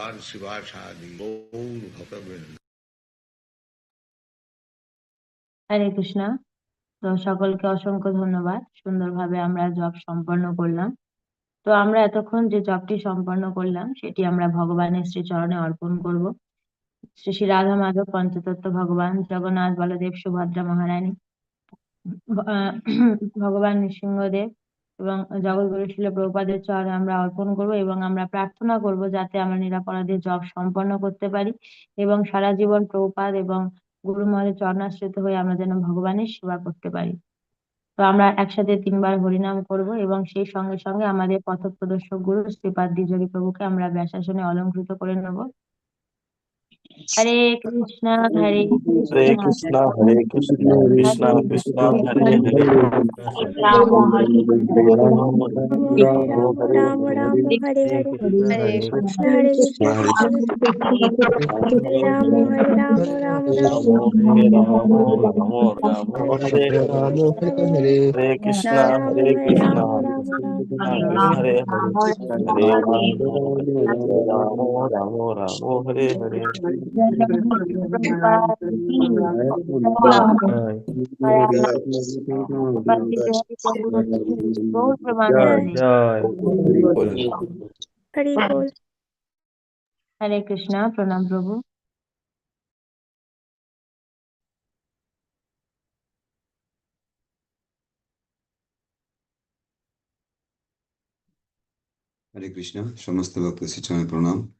রাধার শিবাসাদি গৌর ভক্তবৃন্দ হরে কৃষ্ণা তো সকলকে অসংখ্য ধন্যবাদ। সুন্দরভাবে আমরা জপ সম্পন্ন করলাম। তো আমরা এতক্ষণ যে জপটি সম্পন্ন করলাম, সেটি আমরা ভগবানের শ্রী চরণে অর্পণ করব। শ্রী শ্রী রাধা মাধব পঞ্চতত্ত্ব ভগবান জগন্নাথ বলদেব সুভদ্রা মহারানী ভগবান নৃসিংহদেব এবং জগৎগুরু শিল প্রভুপাদের চরণে আমরা অর্পণ করব এবং আমরা প্রার্থনা করব যাতে আমরা নিরাপরাধে জপ সম্পন্ন করতে পারি এবং সারা জীবন প্রভুপাদ এবং গুরু মহারাজের চরণাশ্রিত হয়ে আমরা যেন ভগবানের সেবা করতে পারি। তো আমরা একসাথে তিনবার হরিনাম করব এবং সেই সঙ্গে সঙ্গে আমাদের পথ প্রদর্শক গুরু শ্রীপাদ দ্বিজরি প্রভুকে আমরা ব্যাসাসনে অলঙ্কৃত করে নেব। হরে কৃষ্ণ হরে হরে কৃষ্ণ কৃষ্ণ হরে কৃষ্ণ কৃষ্ণ কৃষ্ণ হরে হরে রাম হরে রাম রাম রাম রাম হরে হরে হরে কৃষ্ণ হরে কৃষ্ণ হরে হরে রাম হরে রাম রাম রাম হরে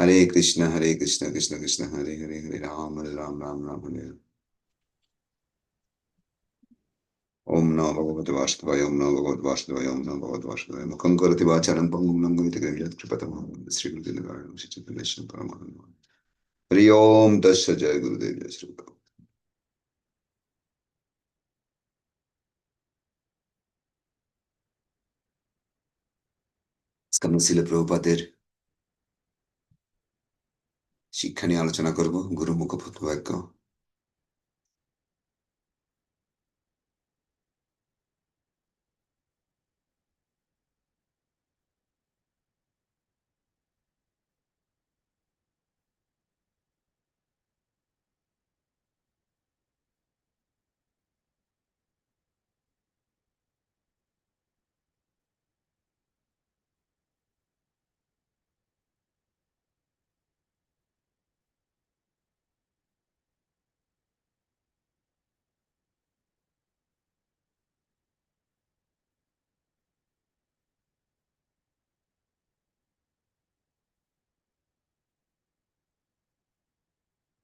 प्रचारिणे निर्विशेष शून्यवादे पाश्चात्यदेशकारिणे वंशा कल्पतरुषि कृपा सिन्धु च पदकनं पावनं वैष्णव जय श्री कृष्ण चैतन्य प्रभु नित्यानंद श्री अद्वैत गदाधर श्री गौर भक्तवृंद हरे कृष्ण हरे कृष्ण कृष्ण कृष्ण हरे हरे हरे राम हरे राम राम राम हरे हरे ओम नमो भगवते वासुदेवाय ओम नमो भगवते वासुदेवाय ओम नमो भगवते वासुदेवाय मुखं करोति वाचालं पङ्गुं लङ्घयति गिरिं यत्कृपतमहं श्रीगुरुदेवाय श्रीचैतन्येश्वर परमानन्दं हरि ओम तस्य जय गुरुदेव जय श्री गुरु আজকে আমরা শিল প্রভুপাদের শিক্ষা নিয়ে আলোচনা করব গুরু মুখপত্র বাক্য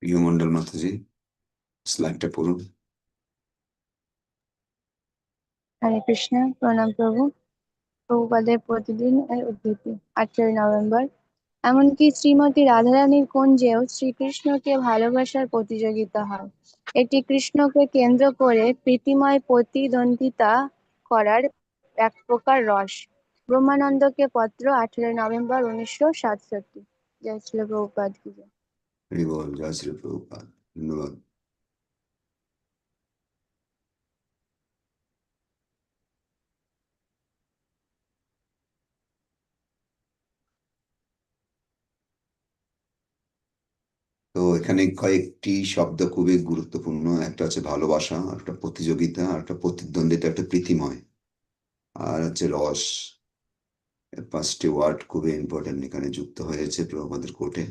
প্রিয় মন্ডল মাতাজি স্লাইডটা পড়ুন হরে কৃষ্ণ প্রণাম প্রভু প্রভুপাদের প্রতিদিন এর উদ্ধৃতি, আঠেরোই নভেম্বর। এমনকি শ্রীমতী রাধারানীর কুঞ্জেও শ্রীকৃষ্ণকে ভালোবাসার প্রতিযোগিতা হয়। এটি কৃষ্ণকে কেন্দ্র করে প্রীতিময় প্রতিদ্বন্দ্বিতা করার এক প্রকার রস। ব্রহ্মানন্দকে পত্র আঠেরোই নভেম্বর উনিশশো সাতষট্টি। জয় শ্রী প্রভুপাদ কি জয়। হরি বল জয় শ্রী প্রভুপাদ ধন্যবাদ তো এখানে কয়েকটি শব্দ খুবই গুরুত্বপূর্ণ, একটা হচ্ছে ভালোবাসা, একটা প্রতিযোগিতা একটা প্রতিদ্বন্দ্বিতা, একটা প্রীতিময়, আর হচ্ছে রস পাঁচটি ওয়ার্ড খুবই ইম্পর্টেন্ট এখানে যুক্ত হয়েছে প্রভুপাদের কোর্টে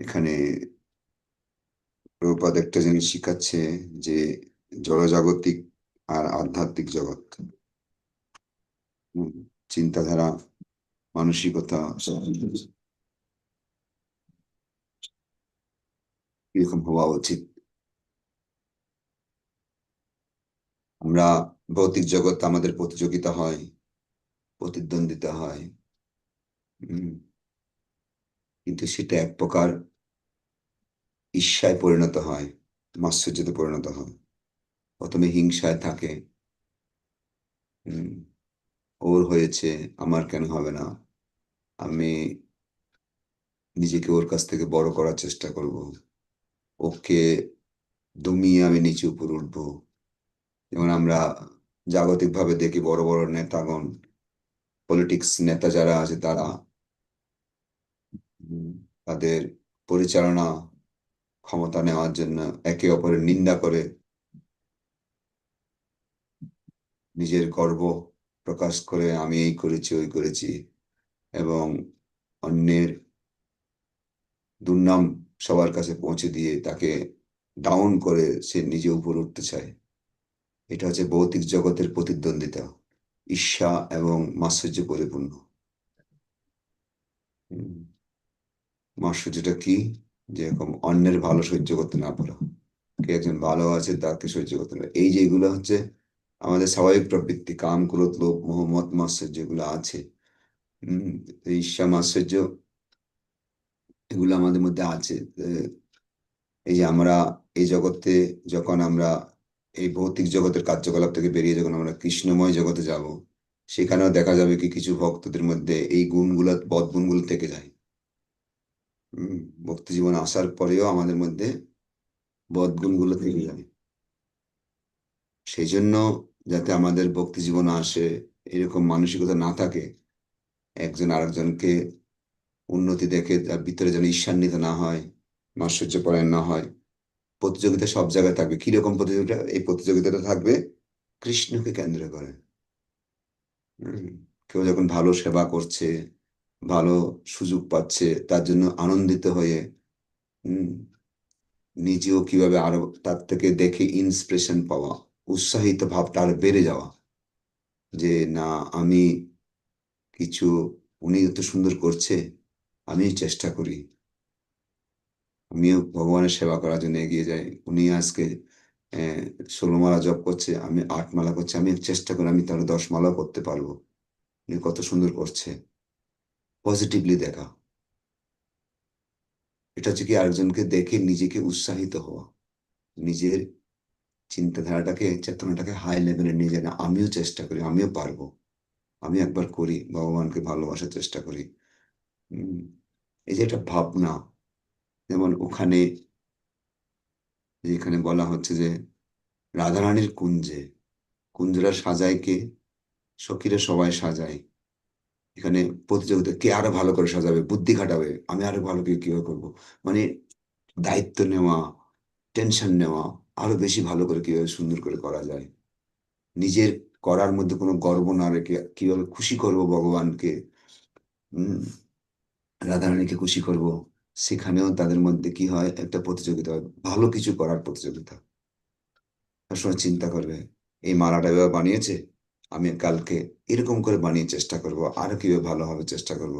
এখানে প্রভুপাদ একটা জিনিস শিখাচ্ছে যে জড়জাগতিক আর আধ্যাত্মিক জগৎ। চিন্তাধারা মানসিকতা এরকম হওয়া উচিত। আমরা ভৌতিক জগৎ আমাদের প্রতিযোগিতা হয় প্রতিদ্বন্দ্বিতা হয়। উম, কিন্তু সেটা এক প্রকার ঈর্ষায় পরিণত হয়, মাৎসর্যতে পরিণত হয়। প্রথমে হিংসায় থাকে ওর হয়েছে, আমার কেন হবে না? আমি নিজেকে ওর কাছ থেকে বড় করার চেষ্টা করব। ওকে দমিয়ে আমি নিচে উপর উঠবো। যেমন আমরা জাগতিকভাবে দেখি বড় বড় নেতাগণ পলিটিক্স নেতা যারা আছে তারা তাদের পরিচালনা ক্ষমতা নেওয়ার জন্য একে অপরের নিন্দা করে নিজের গর্ব প্রকাশ করে, আমি এই করেছি, ওই করেছি। এবং অন্যের দুর্নাম সবার কাছে পৌঁছে দিয়ে তাকে ডাউন করে সে নিজে উপর উঠতে চায়। এটা হচ্ছে ভৌতিক জগতের প্রতিদ্বন্দ্বিতা, ঈর্ষা এবং মাৎসর্য পরিপূর্ণ। হুম। মাৎসর্যটা কি? যেরকম অন্যের ভালো সহ্য করতে না পারা। কে একজন ভালো আছে, তাকে সহ্য করতে না এই যে এগুলো হচ্ছে আমাদের স্বাভাবিক প্রবৃত্তি, কাম, ক্রোধ, লোভ, মোহ, মত, মাৎসর্য যেগুলো আছে। হম? ঈর্ষা, মাৎসর্য এগুলো আমাদের মধ্যে আছে। এই যে আমরা এই জগতে যখন আমরা এই ভৌতিক জগতের কার্যকলাপ থেকে বেরিয়ে যখন আমরা কৃষ্ণময় জগতে যাব, সেখানেও দেখা যাবে কি কিছু ভক্তদের মধ্যে এই গুণগুলো, বদগুণগুলো থেকে যায়। ভক্তি জীবন আসার পরেও আমাদের মধ্যে বদগুণগুলো থেকে যায় সেই জন্য যাতে আমাদের ভক্তি জীবন আসে, এরকম মানসিকতা না থাকে, একজন আরেকজনকে উন্নতি দেখে তার ভিতরে যেন ঈর্ষান্বিত না হয় মাৎসর্য পরায়ণ না হয়, প্রতিযোগিতা সব জায়গায় থাকবে। কীরকম প্রতিযোগিতা? এই প্রতিযোগিতাটা থাকবে কৃষ্ণকে কেন্দ্র করে। কেউ যখন ভালো সেবা করছে ভালো সুযোগ পাচ্ছে, তার জন্য আনন্দিত হয়ে নিজেও কীভাবে আরও তার থেকে দেখে ইন্সপিরেশন পাওয়া, উৎসাহিত ভাবটা আরও বেড়ে যাওয়া, যে না, আমি কিছু, উনি এত সুন্দর করছে, আমি চেষ্টা করি। আমিও ভগবানের সেবা করার জন্য এগিয়ে যাই। উনি আজকে ষোলো মালা জপ করছে, আমি আট মালা করছি, আমি চেষ্টা করি, আমি তাহলে দশ মালাও করতে পারব। উনি কত সুন্দর করছে। পজিটিভলি দেখা। এটা হচ্ছে কি আরেকজনকে দেখে নিজেকে উৎসাহিত হওয়া। নিজের চিন্তাধারাটাকে, চেতনাটাকে হাই লেভেলে নিয়ে যায় না আমিও চেষ্টা করি, আমিও পারব। আমি একবার করি, ভগবানকে ভালোবাসার চেষ্টা করি। এই যে একটা ভাবনা, যেমন ওখানে যেখানে বলা হচ্ছে যে রাধারানীর কুঞ্জে, কুঞ্জরা সাজায় কে? সখীরা সবাই সাজায়। এখানে প্রতিযোগিতা কে আরও ভালো করে সাজাবে, বুদ্ধি খাটাবে, আমি আরও ভালো কীভাবে করব? মানে দায়িত্ব নেওয়া টেনশন নেওয়া, আরও বেশি ভালো করে কীভাবে সুন্দর করে করা যায়। নিজের করার মধ্যে কোনো গর্ব না রেখে কীভাবে খুশি করব ভগবানকে? রাধারানীকে খুশি করব? সেখানেও তাদের মধ্যে কি হয়? একটা প্রতিযোগিতা হয়। ভালো কিছু করার প্রতিযোগিতা। সবসময় চিন্তা করবে, এই মালাটা এভাবে বানিয়েছে? আমি কালকে এরকম করে বানিয়ে চেষ্টা করব, আরও কীভাবে ভালো হবে চেষ্টা করব।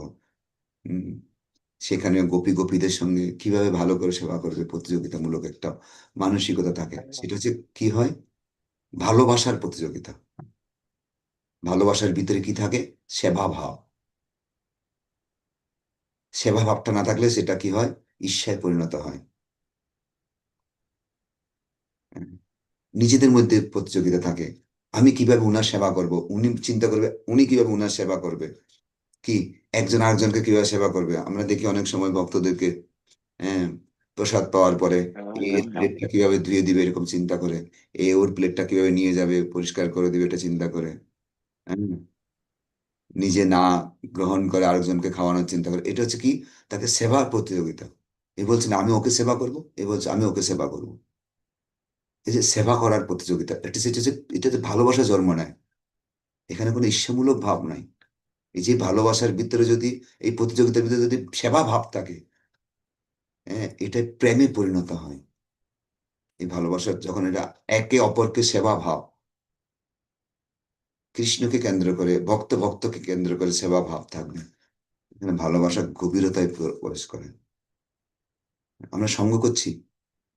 সেখানে গোপী গোপীদের সঙ্গে কীভাবে ভালো করে সেবা করবে, প্রতিযোগিতামূলক একটা মানসিকতা থাকে, সেটা হচ্ছে কি হয়? ভালোবাসার প্রতিযোগিতা। ভালোবাসার ভিতরে কি থাকে? সেবা ভাব। সেবা ভাবটা না থাকলে সেটা কি হয়? ঈর্ষায় পরিণত হয়, নিজেদের মধ্যে প্রতিযোগিতা থাকে। আমি কীভাবে উনার সেবা করব? উনি চিন্তা করবে উনি কীভাবে উনার সেবা করবে? কি? একজন আরেকজনকে কীভাবে সেবা করবে? আমরা দেখি অনেক সময় ভক্তদেরকে হ্যাঁ প্রসাদ পাওয়ার পরে প্লেটটা কীভাবে ধুয়ে দিবে এরকম চিন্তা করে এ ওর প্লেটটা কীভাবে নিয়ে যাবে পরিষ্কার করে দিবে এটা চিন্তা করে হ্যাঁ। নিজে না গ্রহণ করে আরেকজনকে খাওয়ানোর চিন্তা করে এটা হচ্ছে কি? তাকে সেবার প্রতিযোগিতা। এ বলছে না আমি ওকে সেবা করব এ বলছে আমি ওকে সেবা করব। এই যে সেবা করার প্রতিযোগিতা এটা সেটা হচ্ছে এটাতে ভালোবাসা জন্ম নেয়। এখানে কোনো ঈর্ষামূলক ভাব নাই। এই যে ভালোবাসার ভিতরে যদি, এই প্রতিযোগিতার ভিতরে যদি সেবা ভাব থাকে হ্যাঁ এটা প্রেমে পরিণত হয়। এই ভালোবাসার যখন এটা একে অপরকে সেবা ভাব, কৃষ্ণকে কেন্দ্র করে, ভক্ত ভক্তকে কেন্দ্র করে সেবা ভাব থাকবে। এখানে ভালোবাসা গভীরতায় প্রবেশ করে। আমরা সঙ্গ করছি।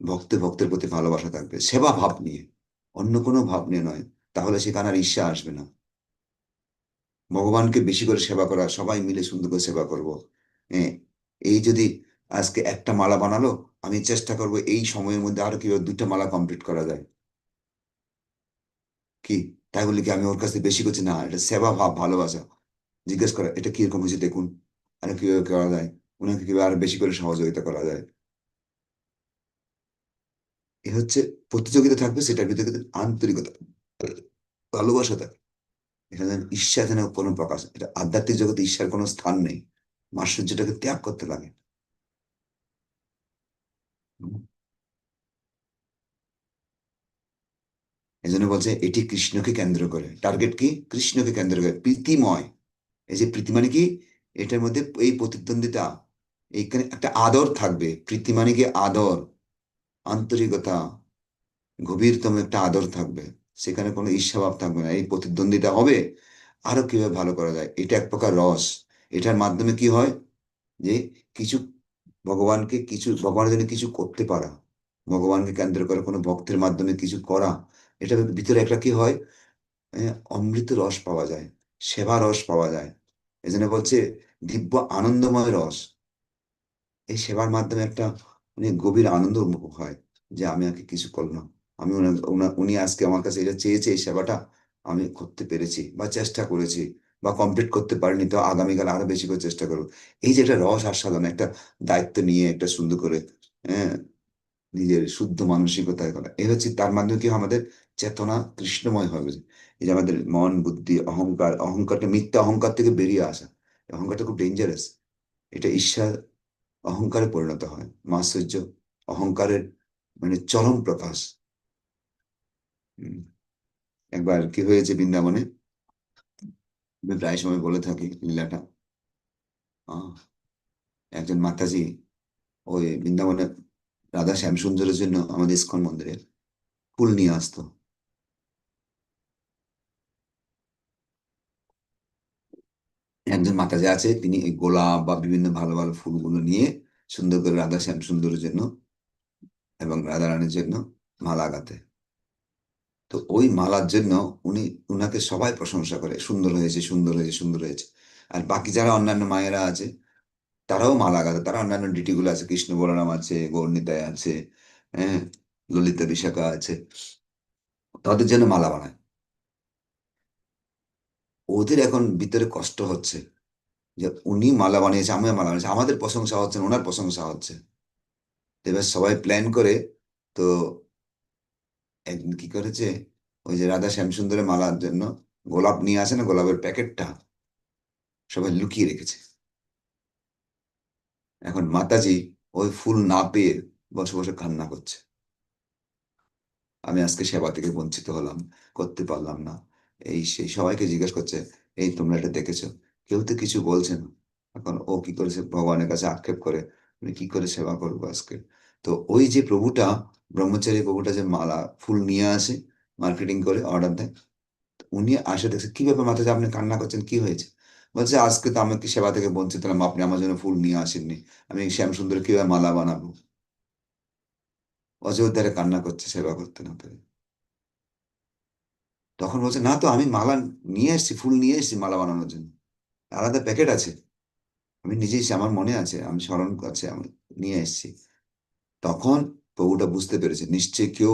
ভক্তে ভক্তের প্রতি ভালোবাসা থাকবে। সেবা ভাব নিয়ে, অন্য কোনো ভাব নিয়ে নয়। তাহলে সেখানে আর ঈর্ষা আসবে না। ভগবানকে বেশি করে সেবা করা, সবাই মিলে সুন্দর করে সেবা করব। হ্যাঁ এই যদি আজকে একটা মালা বানালো, আমি চেষ্টা করব এই সময়ের মধ্যে আরও কীভাবে দুইটা মালা কমপ্লিট করা যায়। কি? তাই বলি কি আমি ওর কাছে বেশি করছি? না, এটা সেবা ভাব, ভালোবাসা। জিজ্ঞেস করা, এটা কীরকম হয়েছে দেখুন। আর কীভাবে করা যায়? ওনাকে কীভাবে আরও বেশি করে সহযোগিতা করা যায়? হচ্ছে প্রতিযোগিতা থাকবে, সেটার ভিতরে কিন্তু আন্তরিকতা, ভালোবাসা থাকবে এখানে ঈর্ষা যেন কোনো প্রকাশ, এটা আধ্যাত্মিক জগতে ঈর্ষার কোনো স্থান নেই। মাশ্চর্যটাকে ত্যাগ করতে লাগে। এই জন্য বলছে এটি কৃষ্ণকে কেন্দ্র করে। টার্গেট কি? কৃষ্ণকে কেন্দ্র করে। প্রীতিময়। এই যে প্রীতি মানে কি? এটার মধ্যে এই প্রতিদ্বন্দ্বিতা, এইখানে একটা আদর থাকবে। প্রীতি মানে কি? আদর। আন্তরিকতা, গভীরতম একটা আদর থাকবে। সেখানে কোনো ঈর্ষাভাব থাকবে না। এই প্রতিদ্বন্দ্বিতা হবে আরও কীভাবে ভালো করা যায়? এটা এক প্রকার রস। এটার মাধ্যমে কি হয়? যে কিছু ভগবানকে কিছু, ভগবানের জন্য কিছু করতে পারা, ভগবানকে কেন্দ্র করে কোনো ভক্তের মাধ্যমে কিছু করা এটা ভিতরে একটা কি হয়? অমৃত রস পাওয়া যায়, সেবা রস পাওয়া যায়। এই জন্য বলছে দিব্য আনন্দময় রস। এই সেবার মাধ্যমে একটা মানে গভীর আনন্দ অনুভব হয় যে আমি আগে কিছু করলাম আমি উনি আজকে আমার কাছে এটা চেয়েছে এই সেবাটা আমি করতে পেরেছি বা চেষ্টা করেছি বা কমপ্লিট করতে পারিনি তো আগামীকাল আরও বেশি করে চেষ্টা করব। এই যে একটা রস আস্বাদন, একটা দায়িত্ব নিয়ে একটা সুন্দর করে হ্যাঁ নিজের শুদ্ধ মানসিকতায় করা এই হচ্ছে তার মাধ্যমে কি আমাদের চেতনা কৃষ্ণময় হবে এই যে আমাদের মন, বুদ্ধি, অহংকার অহংকারটা মিথ্যা অহংকার থেকে বেরিয়ে আসা অহংকারটা খুব ডেঞ্জারাস এটা ঈর্ষা অহংকারে পরিণত হয়। মাশ্চর্য অহংকারের মানে চরম প্রকাশ। একবার কি হয়েছে বৃন্দাবনে? প্রায় সময় বলে থাকি লীলাটা। একজন মাতাজি ওই বৃন্দাবনে রাধা শ্যামসুন্দরের জন্য আমাদের ইস্কন মন্দিরের ফুল নিয়ে আসতো। একজন মাতাজি আছে, তিনি এই গোলাপ বা বিভিন্ন ভালো ভালো ফুলগুলো নিয়ে সুন্দর করে রাধা শ্যাম সুন্দরের জন্য এবং রাধারানীর জন্য মালা গাতে তো ওই মালার জন্য উনি, উনাকে সবাই প্রশংসা করে, সুন্দর হয়েছে সুন্দর হয়েছে সুন্দর হয়েছে। আর বাকি যারা অন্যান্য মায়েরা আছে, তারাও মালা গাঁথে। তারা অন্যান্য ডিটিগুলো আছে, কৃষ্ণ বলরাম আছে গৌরনিতায় আছে হ্যাঁ ললিতা বিশাখা আছে, তাদের জন্য মালা বানায়। ওদের এখন ভিতরে কষ্ট হচ্ছে। যে উনি মালা বানিয়েছে আমি মালা বানিয়েছি, আমাদের প্রশংসা হচ্ছে না, ওনার প্রশংসা হচ্ছে। এবার সবাই প্ল্যান করে, তো একদিন কি করেছে? ওই যে রাধা শ্যামসুন্দরের মালার জন্য গোলাপ নিয়ে আসে না, গোলাপের প্যাকেটটা? সবাই লুকিয়ে রেখেছে। এখন মাতাজি ওই ফুল না পেয়ে বসে বসে কান্না করছে। আমি আজকে সেবা থেকে বঞ্চিত হলাম, করতে পারলাম না। এই সেই সবাইকে জিজ্ঞেস করছে, এই তোমরা এটা দেখেছ? কেউ তো কিছু বলছে না। এখন ও কি করেছে? ভগবানের কাছে আক্ষেপ করে আমি কি করে সেবা করব আজকে? তো ওই যে প্রভুটা, ব্রহ্মচারী প্রভুটা যে মালা, ফুল নিয়ে আসে মার্কেটিং করে অর্ডার দেয় উনি আসে, দেখছে, কি ব্যাপার মাথায় আপনি কান্না করছেন? কি হয়েছে? বলছে, আজকে তো আমি কি সেবা থেকে বঞ্চিত হলাম আপনি আমার জন্য ফুল নিয়ে আসেননি। আমি শ্যাম সুন্দর কীভাবে মালা বানাবো? অযোধ্যারে কান্না করছে, সেবা করতে না পেরে। তখন বলছে, না তো, আমি মালা নিয়ে এসেছি, ফুল নিয়ে এসেছি মালা বানানোর জন্য। আলাদা প্যাকেট আছে। আমি নিজেই আমার মনে আছে, আমি স্মরণ আছে, আমি নিয়ে এসেছি। তখন প্রভুটা বুঝতে পেরেছে, নিশ্চয়ই কেউ,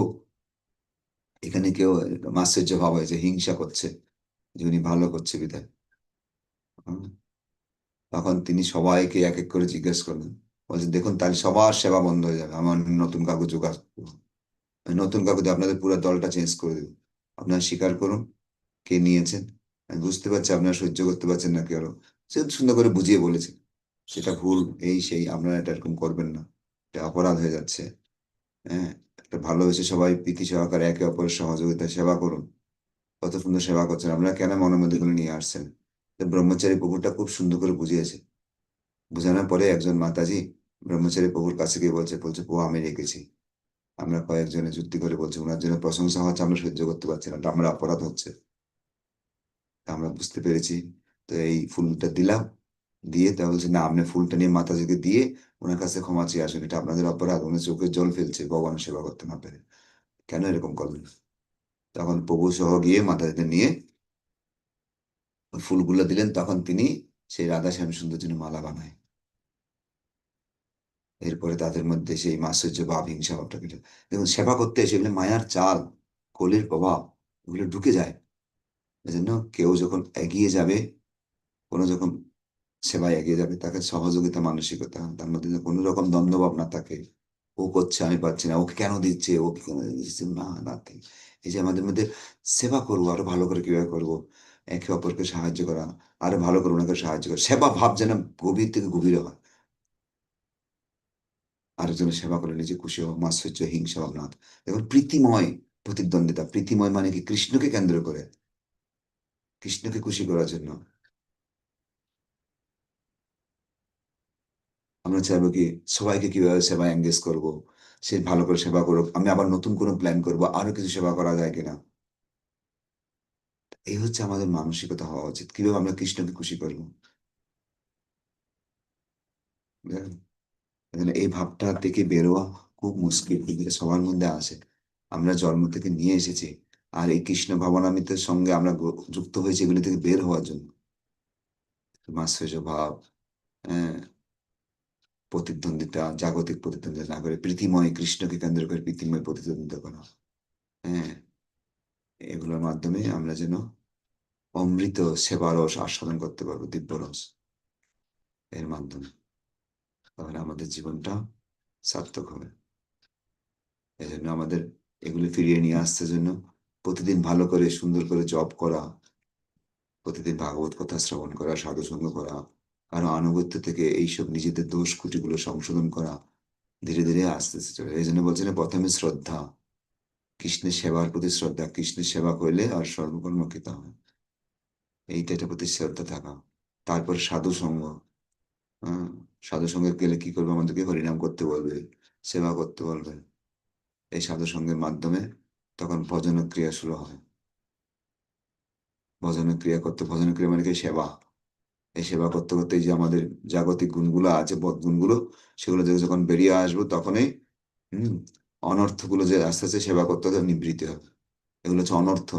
এখানে কেউ মাশ্চর্য ভাব হয়েছে, হিংসা করছে, যে উনি ভালো করছে বিধায়। তখন তিনি সবাইকে এক এক করে জিজ্ঞেস করলেন। বলছে, দেখুন, তাহলে সবার সেবা বন্ধ হয়ে যাবে। আমার নতুন কাগজ। আমি নতুন কাগজে আপনাদের পুরো দলটা চেঞ্জ করে দেবো আপনারা স্বীকার করুন, কে নিয়েছেন? আমি বুঝতে পারছি আপনারা সহ্য করতে পারছেন না কেউ। সে সুন্দর করে বুঝিয়ে বলেছে। সেটা ভুল, এই সেই, আপনারা এটা এরকম করবেন না। এটা অপরাধ হয়ে যাচ্ছে। হ্যাঁ একটা ভালোবেসে সবাই প্রীতি সহকারে একে অপরের সহযোগিতায় সেবা করুন। কত সুন্দর সেবা করছেন। আপনারা কেন মনের মধ্যে গুলো নিয়ে আসছেন? ব্রহ্মচারী প্রভুটা খুব সুন্দর করে বুঝিয়েছে। বোঝানোর পরে একজন মাতাজি ব্রহ্মচারী প্রভুর কাছে গিয়ে বলছে বলছে, ও আমি রেখেছি। আমরা কয়েকজনে যুক্তি করে বলছি, ওনার জন্য প্রশংসা হচ্ছে, আমরা সহ্য করতে পারছি না, আমরা অপরাধ হচ্ছে। আমরা বুঝতে পেরেছি। তো এই ফুলটা দিলাম, দিয়ে তা বলছে, না, আপনি ফুলটা নিয়ে মাতাজিকে দিয়ে ওনার কাছে ক্ষমা চেয়ে আসুন, এটা আপনাদের অপরাধ, উনি চোখে জল ফেলছে ভগবানের সেবা করতে না পেরে। কেন এরকম করলেন? তখন প্রভু সহ গিয়ে মাতাজিদের নিয়ে ফুলগুলো দিলেন, তখন তিনি সেই রাধা শ্যাম সুন্দর জন্য মালা বানায়। এরপরে তাদের মধ্যে সেই মাশ্চর্য ভাব হিংসা ভাবটা কেটে দেখুন, সেবা করতে এসে এগুলো মায়ার চাল, কলির প্রভাব এগুলো ঢুকে যায়। এজন্য কেউ যখন এগিয়ে যাবে, কোনো যখন সেবায় এগিয়ে যাবে, তাকে সহযোগিতা, মানসিকতা, তার মধ্যে কোনো রকম দ্বন্দ্বভাব না থাকে, ও করছে, আমি পাচ্ছি না, ওকে কেন দিচ্ছে ওকে কেন দিচ্ছে না না এই যে আমাদের মধ্যে সেবা করব, আরও ভালো করে কীভাবে করব, একে অপরকে সাহায্য করা, আরও ভালো করে ওনাকে সাহায্য করা, সেবা ভাব যেন গভীর থেকে গভীর হয়। আরেকজনের সেবা করে নিজে খুশি হোক মাশ্চর্য হিংসা ভাবনা দেখুন প্রীতিময় প্রতিদ্বন্দ্বিতা, প্রীতিময় মানে কি? কৃষ্ণকে কেন্দ্র করে। কৃষ্ণকে খুশি করার জন্য। আমরা চাইব কি, সবাইকে কীভাবে সেবা এঙ্গেজ করব? সে ভালো করে সেবা করুক। আমি আবার নতুন কোনো প্ল্যান করব? আরও কিছু সেবা করা যায় কিনা? এই হচ্ছে আমাদের মানসিকতা হওয়া উচিত। কীভাবে আমরা কৃষ্ণকে খুশি করব? বুঝলেন? এই ভাবটা থেকে বেরোয়া খুব মুশকিল। সবার মধ্যে আসে। আমরা জন্ম থেকে নিয়ে এসেছি আর এই কৃষ্ণ ভাবনামিতের সঙ্গে আমরা যুক্ত হয়েছি এগুলি থেকে বের হওয়ার জন্য। মাশ্চর্য ভাব হ্যাঁ প্রতিদ্বন্দ্বিতা, জাগতিক প্রতিদ্বন্দ্বিতা না করে প্রীতিময় কৃষ্ণকে কেন্দ্র করে প্রীতিময় প্রতিদ্বন্দ্বিতা করা। হ্যাঁ এগুলোর মাধ্যমে আমরা যেন অমৃত সেবা রস আস্বাদন করতে পারব, দিব্য রস এর মাধ্যমে। তাহলে আমাদের জীবনটা সার্থক হবে। এই জন্য আমাদের এগুলি ফিরিয়ে নিয়ে আসতে জন্য প্রতিদিন ভালো করে, সুন্দর করে জব করা, প্রতিদিন ভাগবত কথা শ্রবণ করা, সাধুসঙ্গ করা, কারও আনুগত্য থেকে এইসব নিজেদের দোষ খুঁটিগুলো সংশোধন করা ধীরে ধীরে আস্তে আস্তে চলে এই জন্য বলছেন প্রথমে শ্রদ্ধা। কৃষ্ণের সেবার প্রতি শ্রদ্ধা। কৃষ্ণের সেবা করলে আর সর্বকর্ম সর্বকর্মকৃত হয়। এইটা এটার প্রতি শ্রদ্ধা থাকা। তারপর সাধু সঙ্গ হ্যাঁ। সাধু সঙ্গে গেলে কি করবে? আমাদেরকে হরিনাম করতে বলবে, সেবা করতে বলবে। এই সাধু সঙ্গের মাধ্যমে তখন ভজন ক্রিয়া শুরু হয়। ভজন ক্রিয়া করতে ভজন ক্রিয়া মানে কি? সেবা। এই সেবা করতে করতে যে আমাদের জাগতিক গুণগুলো আছে বদ গুণগুলো, সেগুলো যখন বেরিয়ে আসব, তখনই, হম, অনর্থগুলো যে আস্তে আস্তে সেবা করতে করতে নিবৃত্তি হবে। এগুলো হচ্ছে অনর্থ।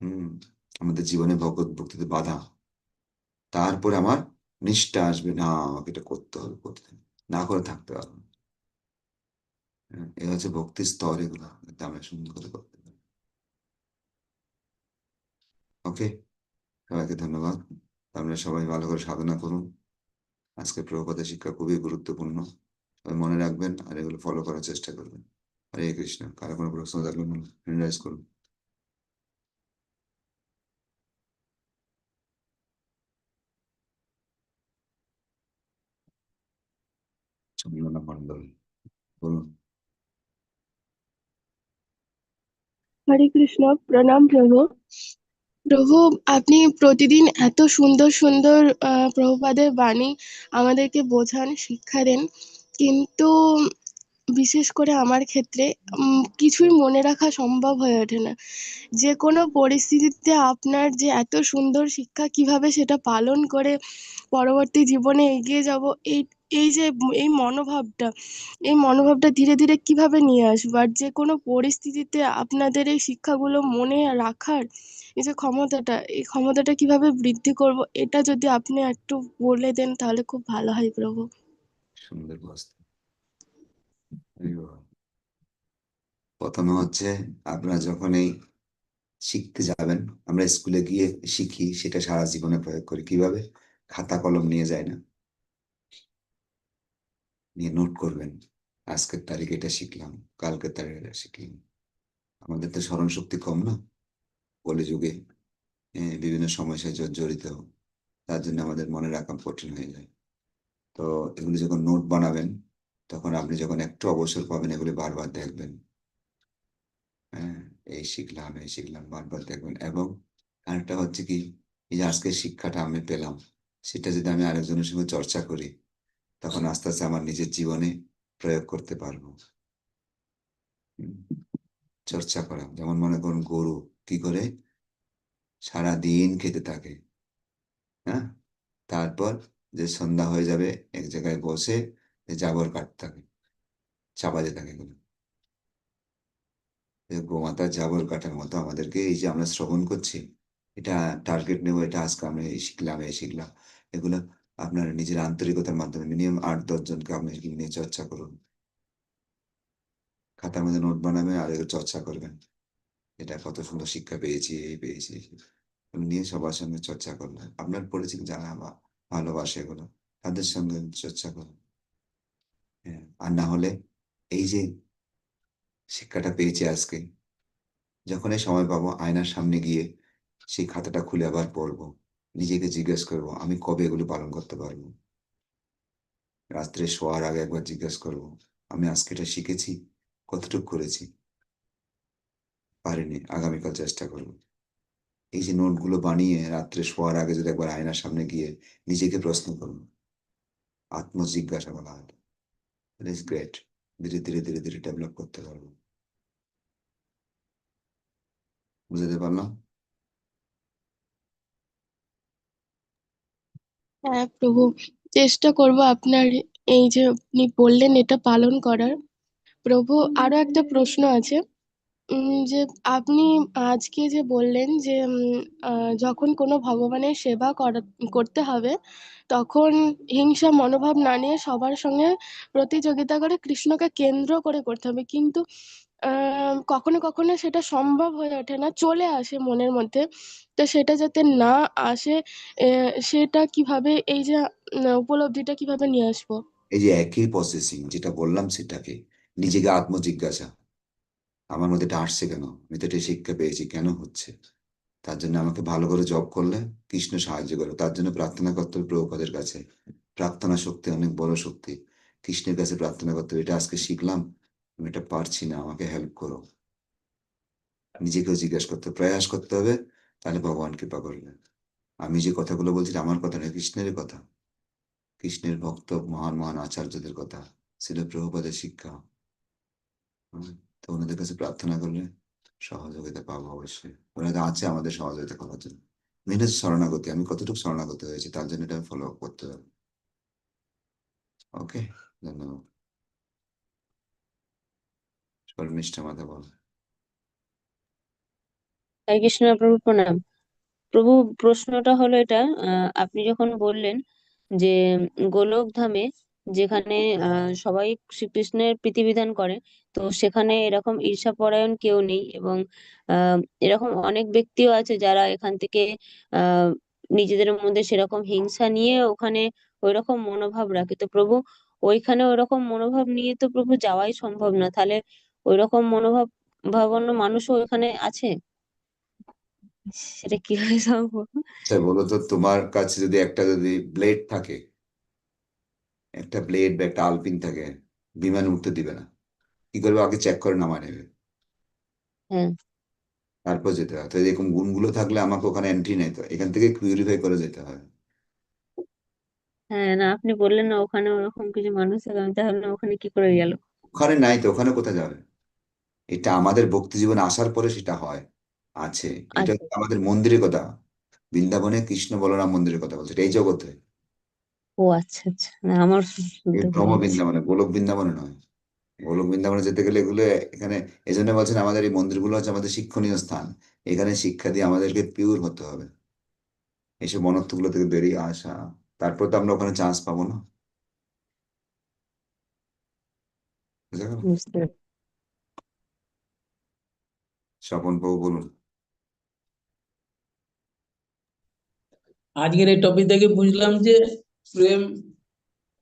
হম, আমাদের জীবনে ভগবত ভক্তিতে বাধা। তারপরে আমার নিষ্ঠা আসবে না আমাকে এটা করতে হবে প্রতিদিন না করে থাকতে পারব না। হ্যাঁ, এ হচ্ছে ভক্তির স্তর এগুলো আমরা সুন্দর করে করতে পারি। ওকে সবাইকে ধন্যবাদ। আপনারা সবাই ভালো করে সাধনা করুন। আজকে প্রভুপাদের শিক্ষা খুবই গুরুত্বপূর্ণ। সবাই মনে রাখবেন আর এগুলো ফলো করার চেষ্টা করবেন। হরে কৃষ্ণ কারও কোনো প্রশ্ন থাকলে রিলাইজ করুন। হরে কৃষ্ণ, প্রণাম প্রভু। প্রভু, আপনি প্রতিদিন এত সুন্দর সুন্দর প্রভুপাদের বাণী আমাদেরকে বোঝান, শিক্ষা দেন। কিন্তু বিশেষ করে আমার ক্ষেত্রে কিছুই মনে রাখা সম্ভব হয়ে ওঠে না। যে কোনো পরিস্থিতিতে আপনার যে এত সুন্দর শিক্ষা, কীভাবে সেটা পালন করে পরবর্তী জীবনে এগিয়ে যাব, এই এই যে এই মনোভাবটা এই মনোভাবটা ধীরে ধীরে কীভাবে নিয়ে আসব? আর যে কোনো পরিস্থিতিতে আপনাদের এই শিক্ষাগুলো মনে রাখার এই যে ক্ষমতাটা, এই ক্ষমতাটা কীভাবে বৃদ্ধি করব, এটা যদি আপনি একটু বলে দেন তাহলে খুব ভালো হয় প্রভু। সুন্দর প্রথমে হচ্ছে আপনারা যখন এই শিখতে যাবেন, আমরা স্কুলে গিয়ে শিখি, সেটা সারা জীবনে প্রয়োগ করি। কীভাবে? খাতা কলম নিয়ে যায় না। নিয়ে নোট করবেন। আজকের তারিখ এটা শিখলাম, কালকের তারিখ এটা শিখলাম। আমাদের তো স্মরণ শক্তি কম না? কলি যুগে বিভিন্ন সমস্যায় জর্জরিত তার জন্য আমাদের মনে রাখা কঠিন হয়ে যায়। তো এগুলি যখন নোট বানাবেন, তখন আপনি যখন একটু অবসর পাবেন, এগুলি বারবার দেখবেন। হ্যাঁ এই শিখলাম এই শিখলাম, বারবার দেখবেন। এবং আরেকটা হচ্ছে কি, এই যে আজকের শিক্ষাটা আমি পেলাম, সেটা যদি আমি আরেকজনের সঙ্গে চর্চা করি তখন আস্তে আস্তে আমার নিজের জীবনে প্রয়োগ করতে পারব। চর্চা করা। যেমন মনে করুন গরু কি করে? সারা দিন খেতে থাকে হ্যাঁ? তারপর যে সন্ধ্যা হয়ে যাবে, এক জায়গায় বসে জাবর কাটতে হবে চাপাতে থাকে এগুলো। যে গোমাতার জাবর কাটার মতো আমাদেরকে এই যে আমরা শ্রবণ করছি, এটা টার্গেট নেব, এটা আজকে এই শিখলাম এই শিখলাম, এগুলো আপনার নিজের আন্তরিকতার মাধ্যমে মিনিমাম আট, দশ জনকে আপনি নিয়ে চর্চা করুন। খাতার মধ্যে নোট বানাবে আর চর্চা করবেন। এটা কত সুন্দর শিক্ষা পেয়েছি, এই পেয়েছি। নিয়ে সবার সঙ্গে চর্চা করলেন আপনার পরিচিত যারা বা- ভালোবাসে এগুলো, তাদের সঙ্গে চর্চা করুন। হ্যাঁ আর না হলে এই যে শিক্ষাটা পেয়েছি আজকে, যখনই সময় পাবো, আয়নার সামনে গিয়ে সেই খাতাটা খুলে আবার পড়ব। নিজেকে জিজ্ঞেস করব, আমি কবে এগুলো পালন করতে পারব? রাত্রে শোয়ার আগে একবার জিজ্ঞেস করব, আমি আজকে এটা শিখেছি, কতটুকু করেছি? পারিনি, আগামীকাল চেষ্টা করব। এই যে নোটগুলো বানিয়ে রাত্রে শোয়ার আগে যদি একবার আয়নার সামনে গিয়ে নিজেকে প্রশ্ন করুন আত্মজিজ্ঞাসা বলা হয় ইজ গ্রেট ধীরে ধীরে ধীরে ধীরে ডেভেলপ করতে পারব। বুঝতে পারলাম? হ্যাঁ প্রভু। চেষ্টা করব আপনার এই যে আপনি বললেন এটা পালন করার। প্রভু, আরও একটা প্রশ্ন আছে। যে আপনি আজকে যে বললেন যে যখন কোনো ভগবানের সেবা করা, করতে হবে, তখন হিংসা, মনোভাব না নিয়ে সবার সঙ্গে প্রতিযোগিতা করে কৃষ্ণকে কেন্দ্র করে করতে হবে। কিন্তু কখনো কখনো সেটা সম্ভব হয়ে ওঠে না, চলে আসে মনের মধ্যে। তো সেটা যাতে না আসে সেটা কীভাবে, এই যে উপলব্ধিটা কীভাবে নিয়ে আসব? এই যে একই প্রসেসিং যেটা বললাম সেটাকে, নিজেকে আত্মজিজ্ঞাসা। আমার মধ্যে এটা আসছে কেন? আমি তো এটা শিক্ষা পেয়েছি, কেন হচ্ছে? তার জন্য আমাকে ভালো করে জব করলে কৃষ্ণ সাহায্য করে। তার জন্য প্রার্থনা করতে হবে প্রভুপাদের কাছে। প্রার্থনা শক্তি অনেক বড় শক্তি। কৃষ্ণের কাছে প্রার্থনা করতে হবে এটা আজকে শিখলাম। আমি এটা পারছি না, আমাকে হেল্প করো। নিজেকেও জিজ্ঞেস করতে, প্রয়াস করতে হবে, তাহলে ভগবান কৃপা করবেন আমি যে কথাগুলো বলছি আমার কথা নয়, কৃষ্ণের কথা। কৃষ্ণের ভক্ত, মহান মহান আচার্যদের কথা। ছিল প্রভুপাদের শিক্ষা। তো ওনাদের কাছে প্রার্থনা করলে সহযোগিতা পাবো অবশ্যই। ওনাদের আছে আমাদের সহযোগিতা করার জন্য। মেন হচ্ছে শরণাগতি, আমি কতটুকু শরণাগতি হয়েছি তার জন্য এটা ফলো আপ করতে হবে ওকে ধন্যবাদ। মাথা বল। হরে কৃষ্ণ প্রভু প্রণাম। প্রভু, প্রশ্নটা হলো এটা আপনি যখন বললেন যে গোলক ধামে যেখানে সবাই শ্রীকৃষ্ণের প্রীতিবিধান করে, তো সেখানে এরকম ঈর্ষাপরায়ণ কেউ নেই এবং এরকম অনেক ব্যক্তিও আছে যারা এখান থেকে নিজেদের মধ্যে সেরকম হিংসা নিয়ে ওখানে ওইরকম মনোভাব রাখে। তো প্রভু, ওইখানে ওইরকম মনোভাব নিয়ে তো প্রভু যাওয়াই সম্ভব না। তাহলে ওইরকম মনোভাব ভাবান্ন মানুষও ওখানে আছে? সেটা কীভাবে সম্ভব? বলো তো তোমার কাছে যদি একটা যদি ব্লেড থাকে একটা ব্লেড বা একটা আলপিন থাকে বিমান উঠতে দিবে না। কি করবে? আগে চেক করে নামা নেবে। হ্যাঁ। তারপর যেতে হয় তো এরকম গুণগুলো থাকলে আমাকে ওখানে এন্ট্রি নেই তো এখান থেকে পিউরিফাই করে যেতে হয় হ্যাঁ না আপনি বললেন না ওখানে ওরকম কিছু মানুষ আছে আমি তাহলে ওখানে কি করে গেল? ওখানে নাই তো ওখানে কোথায় যাবে? এটা আমাদের ভক্তি জীবনে আসার পরে সেটা হয় আছে। এটা আচ্ছা হচ্ছে আমাদের মন্দিরের কথা। বৃন্দাবনে কৃষ্ণ বলরাম মন্দিরের কথা বলছে এটা এই জগতে। ও আচ্ছা আচ্ছা। না আমার এই শুনতে ভুল ভ্রম হয়েছে বৃন্দাবনে গোলক বৃন্দাবনে নয়। গোলক বৃন্দাবনে যেতে গেলে এগুলো এখানে এই জন্য বলছেন আমাদের এই মন্দিরগুলো হচ্ছে আমাদের শিক্ষণীয় স্থান। এখানে শিক্ষা দিয়ে আমাদেরকে পিওর হতে হবে। এইসব মনত্বগুলো থেকে বেরিয়ে আসা। তারপর তো আমরা ওখানে চান্স পাবো না। বুঝতে পেরেছি। স্বপন বাবু বলুন। আজকের এই টপিক থেকে বুঝলাম যে প্রেম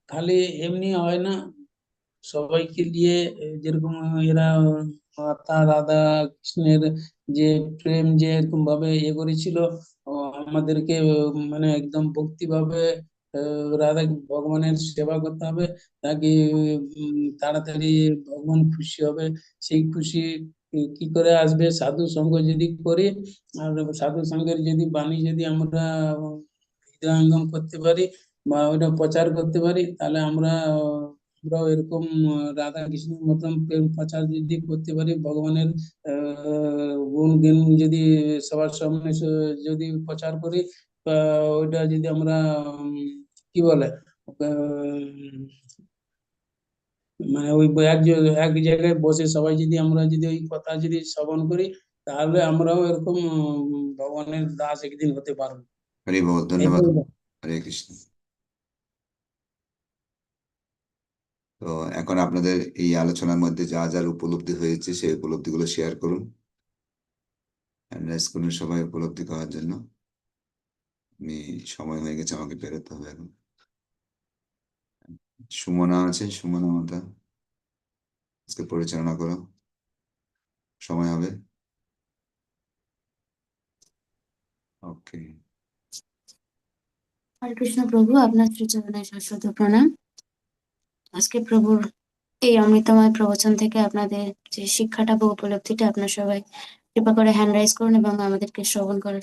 খালি এমনি হয় না। সবাইকে এ, যেরকম এরা মাতা রাধা কৃষ্ণের যে প্রেম যে এরকম ভাবে ইয়ে করেছিল আমাদেরকে মানে একদম ভক্তি ভাবে আহ, রাধা ভগবানের সেবা করতে হবে। তাকে তাড়াতাড়ি ভগবান খুশি হবে। সেই খুশি কি- করে আসবে? সাধু সঙ্গ যদি করি, আর সাধু সঙ্গের যদি বাণী যদি আমরা হৃদয়ঙ্গম করতে পারি বা ওটা প্রচার করতে পারি, তাহলে আমরা, আমরাও এরকম, রাধা কৃষ্ণের মতন প্রেম প্রচার যদি করতে পারি, ভগবানের গুণ জ্ঞান যদি সবার সামনে যদি প্রচার করি ওইটা যদি আমরা কি বলে? মানে ওই এক এক জায়গায় বসে সবাই যদি আমরা যদি ওই কথা যদি শ্রবণ করি তাহলে আমরাও এরকম ভগবানের দাস একদিন হতে পারব। হরি ধন্যবাদ। হরে কৃষ্ণ। তো এখন আপনাদের এই আলোচনার মধ্যে যা যার উপলব্ধি হয়েছে সেই উপলব্ধিগুলো শেয়ার করুন। স্কুলের সবাই উপলব্ধি করার জন্য। আমি সময় হয়ে গেছে আমাকে বেরোতে হবে এখন। সুমনা আছে সুমনা মাতা আজকে পরিচালনা করো। সময় হবে। ওকে। হরে কৃষ্ণ প্রভু, আপনার শ্রীচরণে শাশ্বত প্রণাম। আজকে প্রভুর এই অমৃতময় প্রবচন থেকে আপনাদের যে শিক্ষাটা বা উপলব্ধিটা, আপনার সবাই কৃপা করে হ্যান্ড রাইজ করুন এবং আমাদেরকে শ্রবণ করার